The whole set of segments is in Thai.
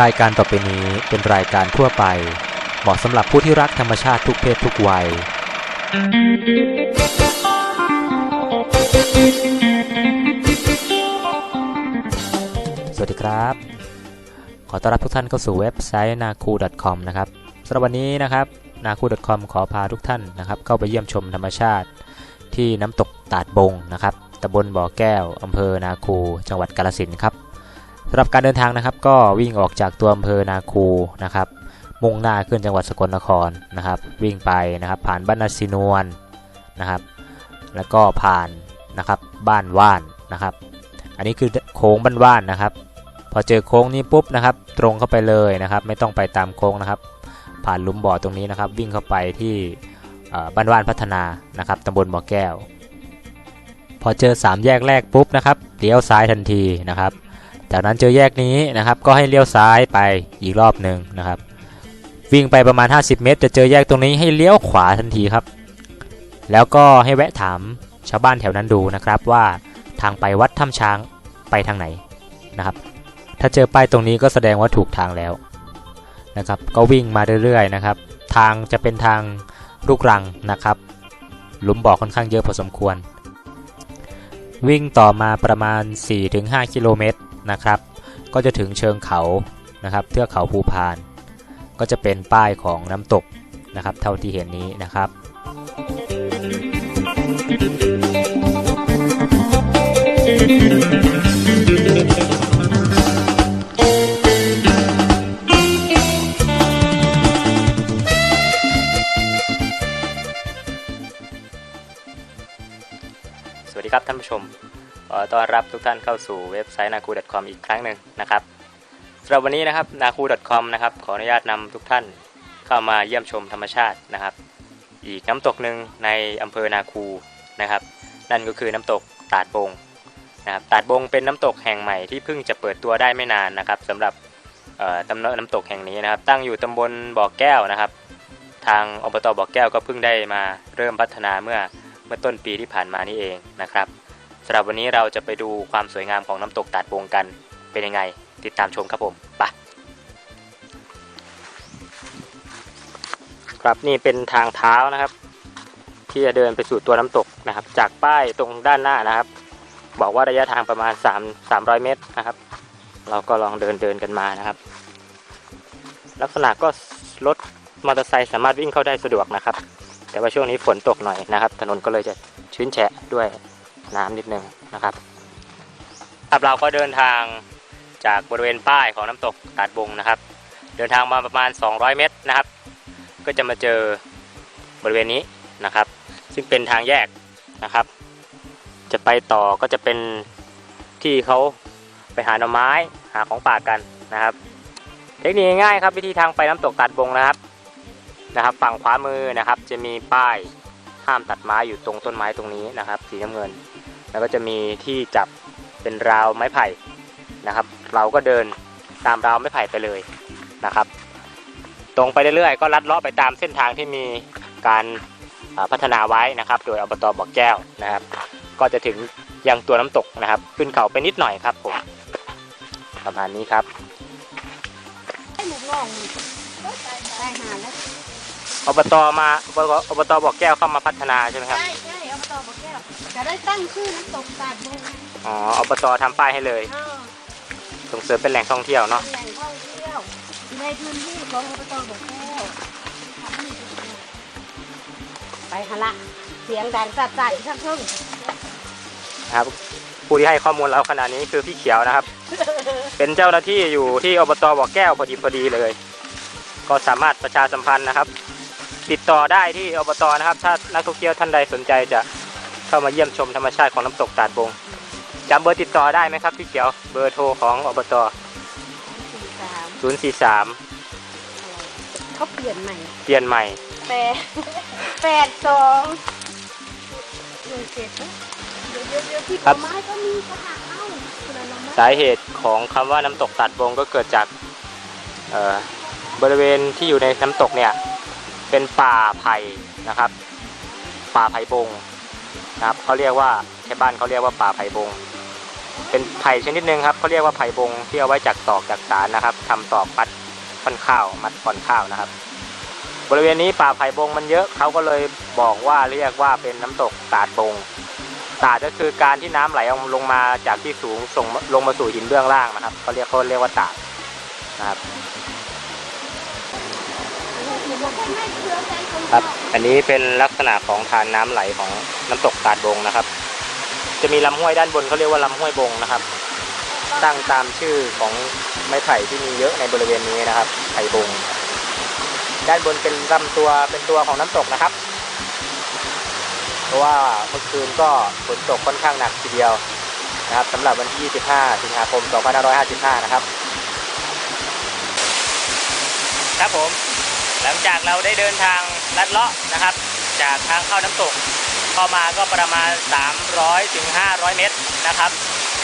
รายการต่อไปนี้เป็นรายการทั่วไป เหมาะสำหรับผู้ที่รักธรรมชาติทุกเพศทุกวัย สวัสดีครับ ขอต้อนรับทุกท่านเข้าสู่เว็บไซต์ naku.com นะครับสำหรับวันนี้นะครับ naku.com ขอพาทุกท่านนะครับ เข้าไปเยี่ยมชมธรรมชาติ ที่น้ำตกตาดบงนะครับตำบลบ่อแก้วอำเภอนาคู จังหวัดกาฬสินครับ สำหรับการเดินทางนะครับ ก็วิ่งออกจากตัวอำเภอนาคูนะครับ มุ่งหน้าขึ้นจังหวัดสกลนครนะครับ วิ่งไปนะครับ ผ่านบ้านนาซีนวลนะครับ แล้วก็ผ่านนะครับบ้านว่านนะครับ อันนี้คือโค้งบ้านว่านนะครับ พอเจอโค้งนี้ปุ๊บนะครับ ตรงเข้าไปเลยนะครับ ไม่ต้องไปตามโค้งนะครับ ผ่านหลุมบ่อตรงนี้นะครับ วิ่งเข้าไปที่บ้านว่านพัฒนานะครับตำบลบ่อแก้ว พอเจอ 3 แยกแรกปุ๊บนะครับเลี้ยวซ้ายทันทีนะครับ จากนั้นเจอแยกนี้นะครับ ก็ให้เลี้ยวซ้ายไปอีกรอบหนึ่งนะครับ วิ่งไปประมาณ 50 เมตร จะเจอแยกตรงนี้ให้เลี้ยวขวาทันทีครับ แล้วก็ให้แวะถามชาวบ้านแถวนั้นดูนะครับว่าทางไปวัดถ้ำช้างไปทางไหนนะครับ ถ้าเจอป้ายตรงนี้ก็แสดงว่าถูกทางแล้วนะครับ ก็วิ่งมาเรื่อยๆนะครับ ทางจะเป็นทางลูกรังนะครับ หลุมบ่อค่อนข้างเยอะพอสมควร วิ่งต่อมาประมาณ 4-5 กิโลเมตร นะครับ ก็จะถึงเชิงเขานะครับ เทือกเขาภูพาน ก็จะเป็นป้ายของน้ำตกนะครับ เท่าที่เห็นนี้นะครับสวัสดีครับท่านผู้ชม ขอต้อนรับทุกท่านเข้าสู่เว็บไซต์ naku.com อีกครั้งหนึ่งนะครับสำหรับวันนี้นะครับ naku.com นะครับขออนุญาตนำทุกท่านเข้ามาเยี่ยมชมธรรมชาตินะครับ อีกน้ำตกหนึ่งในอำเภอนาคูนะครับ นั่นก็คือน้ำตกตาดบงนะครับตาดบงเป็นน้ำตกแห่งใหม่ที่เพิ่งจะเปิดตัวได้ไม่นานนะครับสำหรับเอ่อตำน้ำตกแห่งนี้นะครับ ตั้งอยู่ตำบลบ่อแก้วนะครับ ทางอบตบ่อแก้วก็เพิ่งได้มาเริ่มพัฒนาเมื่อเมื่อต้นปีที่ผ่านมานี่เองนะครับ สำหรับวันนี้เราจะไปดูความสวยงามของน้ำตกตาดบงกันเป็นยังไง ติดตามชมครับผมไปครับนี่เป็นทางเท้านะครับ ที่จะเดินไปสู่ตัวน้ำตกนะครับ จากป้ายตรงด้านหน้านะครับ บอกว่าระยะทางประมาณ 3 300 เมตรนะครับ เราก็ลองเดินเดินกันมานะครับ ลักษณะก็รถมอเตอร์ไซค์สามารถวิ่งเข้าได้สะดวกนะครับ แต่ว่าช่วงนี้ฝนตกหน่อยนะครับ ถนนก็เลยจะชื้นแฉะด้วย น้ำนิดนึงนะครับครับเราก็เดินทางจากบริเวณป้ายของน้ำตกตาดบงนะครับ เดินทางมาประมาณ 200 เมตรนะครับ ก็จะมาเจอบริเวณนี้นะครับ ซึ่งเป็นทางแยกนะครับ จะไปต่อก็จะเป็นที่เขาไปหาหน่อไม้หาของป่ากันนะครับ เทคนิคง่ายๆครับวิธีทางไปน้ำตกตาดบงนะครับนะครับ ฝั่งขวามือนะครับ จะมีป้าย ห้ามตัดไม้อยู่ตรงต้นไม้ตรงนี้นะครับสีน้ำเงิน แล้วก็จะมีที่จับเป็นราวไม้ไผ่นะครับ เราก็เดินตามราวไม้ไผ่ไปเลยนะครับ ตรงไปเรื่อยๆก็ลัดเลาะไปตามเส้นทางที่มีการพัฒนาไว้นะครับ โดยอบตบ่อแก้วนะครับ ก็จะถึงยังตัวน้ำตกนะครับ ขึ้นเขาไปนิดหน่อยครับผมประมาณนี้ครับให้หมูงองไปหาแล้ว อบตมาอบอบตบ่อแก้วเข้ามาพัฒนาใช่ไหมครับ ใช่ใช่เอาต่อบอกแก้วจะได้ตั้งชื่อน้ำตกตาดบงอ๋ออบตทำป้ายให้เลยเออส่งเสริมเป็นแหล่งท่องเที่ยวเนาะเป็นแหล่งท่องเที่ยวในพื้นที่ของอบตบอกแก้วไปหาละ เสียงดังจัดจัดทั้งทุ่งนะครับ ผู้ที่ให้ข้อมูลเราขนาดนี้คือพี่เขียวนะครับ เป็นเจ้าหน้าที่อยู่ที่อบตบ่อแก้วพอดีพอดีเลย ก็สามารถประชาสัมพันธ์นะครับ ติดต่อได้ที่อบตนะครับ ถ้านักท่องเที่ยวท่านใดสนใจจะเข้ามาเยี่ยมชมธรรมชาติของน้ำตกตาดบงจำเบอร์ติดต่อได้ไหมครับพี่เขียวเบอร์โทรของอบตสี่สาม043 เขาเปลี่ยนใหม่เปลี่ยนใหม่ แปดแปดสองหนึ่งเจ็ดนะเดี๋ยวเดี๋ยวเดี๋ยวที่ผครับ ลไม้ก็มีกระถางเอ้าคุณอะไรมาสาเหตุของคำว่าน้ำตกตัดบงก็เกิดจากเอ่อบริเวณที่อยู่ในน้ำตกเนี่ย เป็นป่าไผ่นะครับ ป่าไผ่บงนะครับเขาเรียกว่าชาวบ้านเขาเรียกว่าป่าไผ่บง เป็นไผ่ชนิดหนึ่งครับเขาเรียกว่าไผ่บงที่เอาไว้จักตอกจักสารนะครับทำตอกมัดฟันข้าวมัดฟอนข้าวนะครับ บริเวณนี้ป่าไผ่บงมันเยอะเขาก็เลยบอกว่าเรียกว่าเป็นน้ำตกตาดบงตาดก็คือการที่น้ำไหลลงมาจากที่สูงส่งลงมาสู่หินเบื้องล่างนะครับเขาเรียกเขาเรียกว่าตาดนะครับ ครับ อันนี้เป็นลักษณะของทานน้ำไหลของน้ำตกตาดบงนะครับ จะมีลำห้วยด้านบนเขาเรียกว่าลำห้วยบงนะครับ ตั้งตามชื่อของไม้ไผ่ที่มีเยอะในบริเวณนี้นะครับ ไผ่บง ด้านบนเป็นลำตัวเป็นตัวของน้ำตกนะครับ เพราะว่าเมื่อคืนก็ฝนตกค่อนข้างหนักทีเดียวนะครับสำหรับวันที่ 25 สิงหาคม 2555 นะครับ ครับผม ลังจากเราได้เดินทางลัดเลาะนะครับ จากทางเข้าน้ำตกเข้ามาก็ประมาณ 300ถึง500 เมตรนะครับ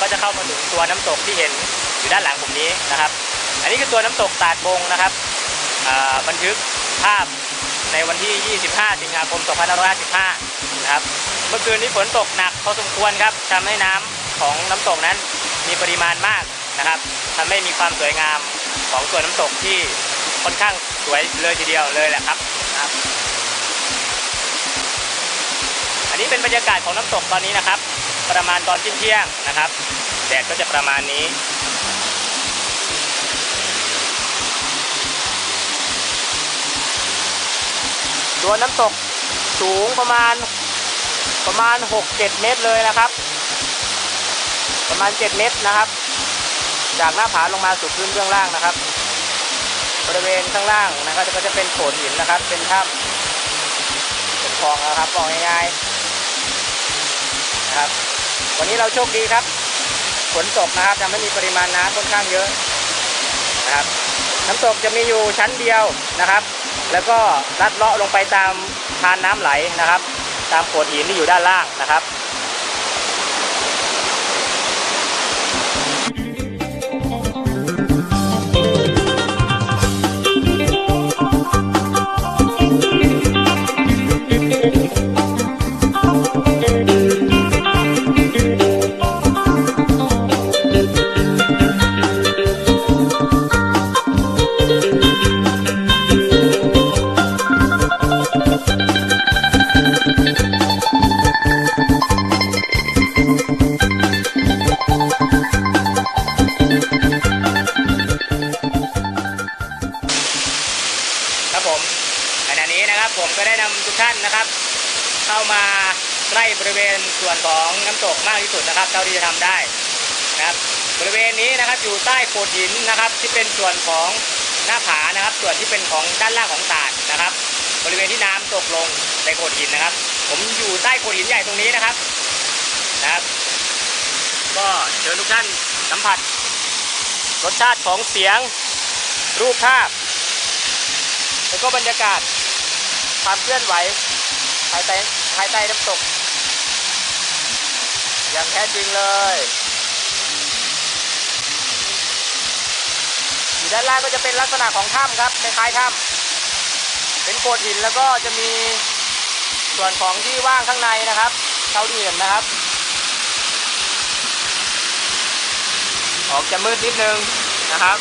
ก็จะเข้ามาถึงตัวน้ำตกที่เห็นอยู่ด้านหลังผมนี้นะครับ อันนี้คือตัวน้ำตกตาดบงนะครับบันทึกภาพในวันที่ 25 สิงหาคม 2555 นะครับ เมื่อคืนนี้ฝนตกหนักพอสมควรครับทำให้น้ำของน้ำตกนั้นมีปริมาณมากนะครับทำให้มีความสวยงามของตัวน้ำตกที่ ค่อนข้างสวยเลยทีเดียวเลยแหละครับนะครับ อันนี้เป็นบรรยากาศของน้ำตกตอนนี้นะครับ ประมาณตอนเที่ยงนะครับแดดก็จะประมาณนี้ตัวน้ำตกสูงประมาณประมาณ 6-7 เมตรเลยนะครับ ประมาณ 7 เมตรนะครับ จากหน้าผาลงมาสู่พื้นเบื้องล่างนะครับ บริเวณข้างล่างนะครับก็จะเป็นโขดหินนะครับ เป็นถ้ำเป็นคลองนะครับบอกง่ายๆนะครับ วันนี้เราโชคดีครับฝนตกนะครับทำให้มีปริมาณน้ำค่อนข้างเยอะนะครับน้ำตกจะมีอยู่ชั้นเดียวนะครับ แล้วก็ลัดเลาะลงไปตามทานน้ำไหลนะครับ ตามโขดหินที่อยู่ด้านล่างนะครับ ผมก็ได้นำทุกท่านนะครับ เข้ามาใกล้บริเวณส่วนของน้ำตกมากที่สุดนะครับเท่าที่จะทำได้นะครับบริเวณนี้นะครับอยู่ใต้โขดหินนะครับ ที่เป็นส่วนของหน้าผานะครับ ส่วนที่เป็นของด้านล่างของตาดนะครับ บริเวณที่น้ำตกลงในโขดหินนะครับ ผมอยู่ใต้โขดหินใหญ่ตรงนี้นะครับนะครับ ก็เชิญทุกท่านสัมผัส รสชาติของเสียงรูปภาพ แล้วก็บรรยากาศ ความเคลื่อนไหวภายใต้ภายใต้น้ำตก อย่างแท้จริงเลยอยู่ด้านล่างก็จะเป็นลักษณะของถ้ำครับคล้ายๆถ้ำเป็นโขดหินแล้วก็จะมีส่วนของที่ว่างข้างในนะครับเท่าที่เห็นนะครับ ออกจะมืดนิดนึงนะครับ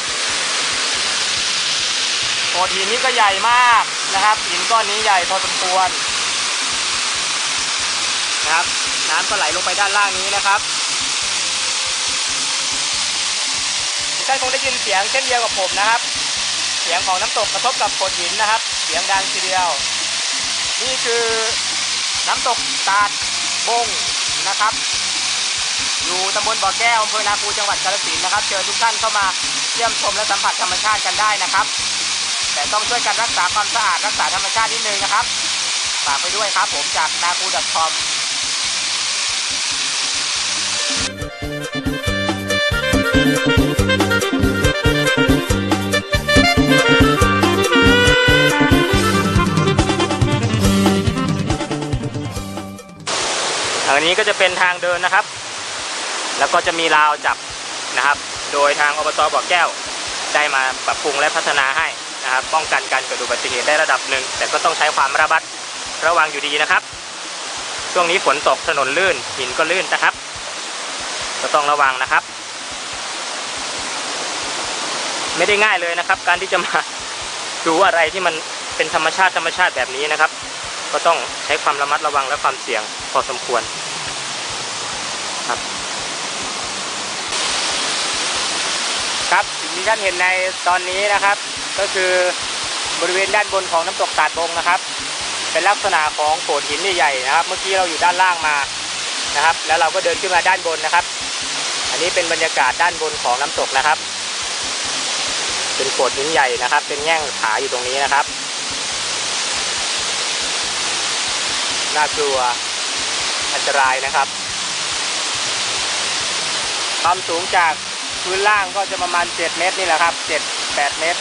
โขดหินนี้ก็ใหญ่มาก นะครับหินก้อนนี้ใหญ่พอสมควรนะครับ น้ำก็ไหลลงไปด้านล่างนี้นะครับทุกท่านคงได้ยินเสียงเช่นเดียวกับผมนะครับ เสียงของน้ำตกกระทบกับโขดหินนะครับ เสียงดังทีเดียว นี่คือน้ำตกตาดบงนะครับ อยู่ตำบลบ่อแก้วอำเภอนาคูจังหวัดกาฬสินธุ์นะครับ เชิญทุกท่านเข้ามาเยี่ยมชมและสัมผัสธรรมชาติกันได้นะครับ แต่ต้องช่วยกันรักษาความสะอาดรักษาธรรมชาตินิดนึงนะครับฝากไปด้วยครับผมจากนาคู .com ทางนี้ก็จะเป็นทางเดินนะครับ แล้วก็จะมีราวจับนะครับ โดยทางอบตบ่อแก้วได้มาปรับปรุงและพัฒนาให้ นะครับป้องกันการเกิดอุบัติเหตุได้ระดับหนึ่ง แต่ก็ต้องใช้ความระมัดระวังอยู่ดีนะครับ ช่วงนี้ฝนตกถนนลื่นหินก็ลื่นนะครับ ก็ต้องระวังนะครับ ไม่ได้ง่ายเลยนะครับ การที่จะมาดูอะไรที่มันเป็นธรรมชาติธรรมชาติแบบนี้นะครับ ก็ต้องใช้ความระมัดระวังและความเสี่ยงพอสมควรครับ ครับสิ่งที่ท่านเห็นในตอนนี้นะครับ ก็คือบริเวณด้านบนของน้ำตกตาดบงนะครับ เป็นลักษณะของโขดหินใหญ่ๆนะครับ เมื่อกี้เราอยู่ด้านล่างมานะครับ แล้วเราก็เดินขึ้นมาด้านบนนะครับ อันนี้เป็นบรรยากาศด้านบนของน้ำตกนะครับ เป็นโขดหินใหญ่นะครับ เป็นแง่งผาอยู่ตรงนี้นะครับน่ากลัวอันตรายนะครับ ความสูงจาก พื้นล่างก็จะประมาณ 7 เมตรนี่แหละครับ 7-8 เมตร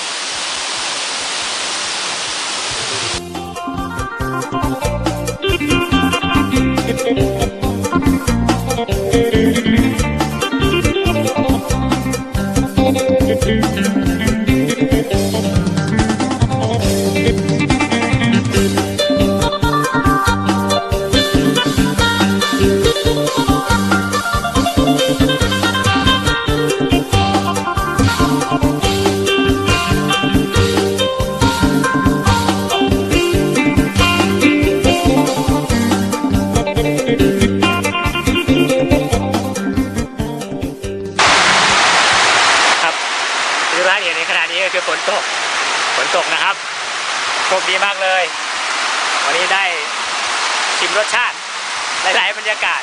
รรยากาศ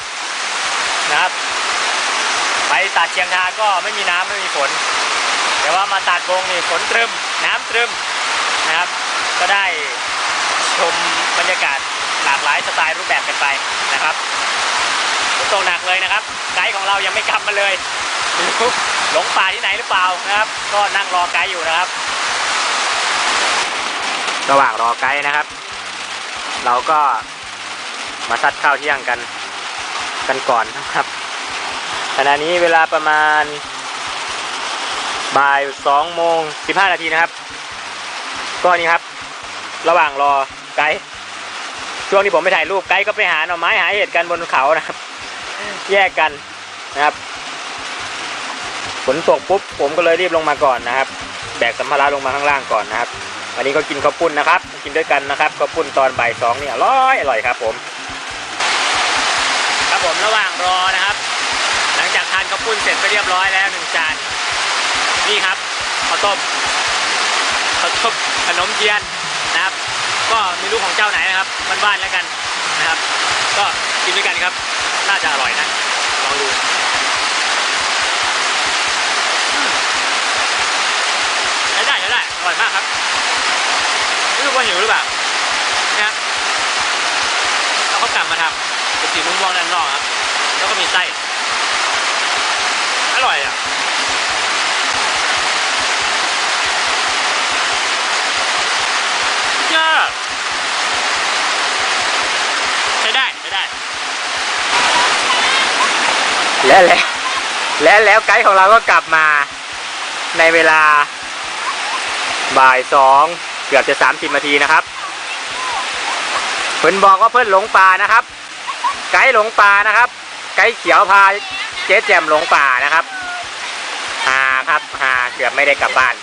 นะครับ ไปตัดเชียงทาก็ไม่มีน้ำไม่มีฝน แต่ว่ามาตัดบงนี่ฝนตรึมน้ำตรึมนะครับ ก็ได้ชมบรรยากาศหลากหลายสไตล์รูปแบบกันไปนะครับฝนตกหนักเลยนะครับไกด์ของเรายังไม่กลับมาเลยหลงป่าที่ไหนหรือเปล่านะครับ ก็นั่งรอไกด์อยู่นะครับ ระหว่างรอไกด์นะครับ เราก็มาซัดข้าวเที่ยงกัน กันก่อนนะครับ ขณะนี้เวลาประมาณบ่ายสองโมงสิบห้านาทีนะครับ ก็นี่ครับ ระหว่างรอไกด์ช่วงที่ผมไปถ่ายรูปไกด์ก็ไปหาหน่อไม้หาเห็ดกันบนเขานะครับ แยกกันนะครับฝนตกปุ๊บผมก็เลยรีบลงมาก่อนนะครับ แบกสัมภาระลงมาข้างล่างก่อนนะครับวันนี้ก็กินข้าวปุ้นนะครับ กินด้วยกันนะครับข้าวปุ้นตอนบ่ายสองเนี่ยอร่อยอร่อยครับผม ระหว่างรอนะครับ หลังจากทานข้าวปุ้นเสร็จไปเรียบร้อยแล้วหนึ่งจานนี่ครับข้าวต้มข้าวต้มขนมเทียนนะครับ ก็ไม่รู้ของเจ้าไหนนะครับบ้านๆแล้วกันนะครับ ก็กินด้วยกันครับ น่าจะอร่อยนะลองดูใช้ได้ใช้ได้อร่อยมากครับไม่รู้ว่าหิวหรือเปล่านะครับเราก็กลับมาทำเป็น สีม่วงๆด้านนอกครับ แล้วก็มีไส้ อร่อยอะยอดใช้ได้ใช้ได้ และแล้วและแล้วไกด์ของเราก็กลับมาในเวลาบ่ายสองเกือบจะสามสิบนาทีนะครับ เพิ่อนบอกว่าเพิ่อนหลงป่านะครับ ไกด์หลงป่านะครับ ไกด์เขียวพาเจ๊แจมหลงป่านะครับหาครับหาเกือบไม่ได้กลับบ้าน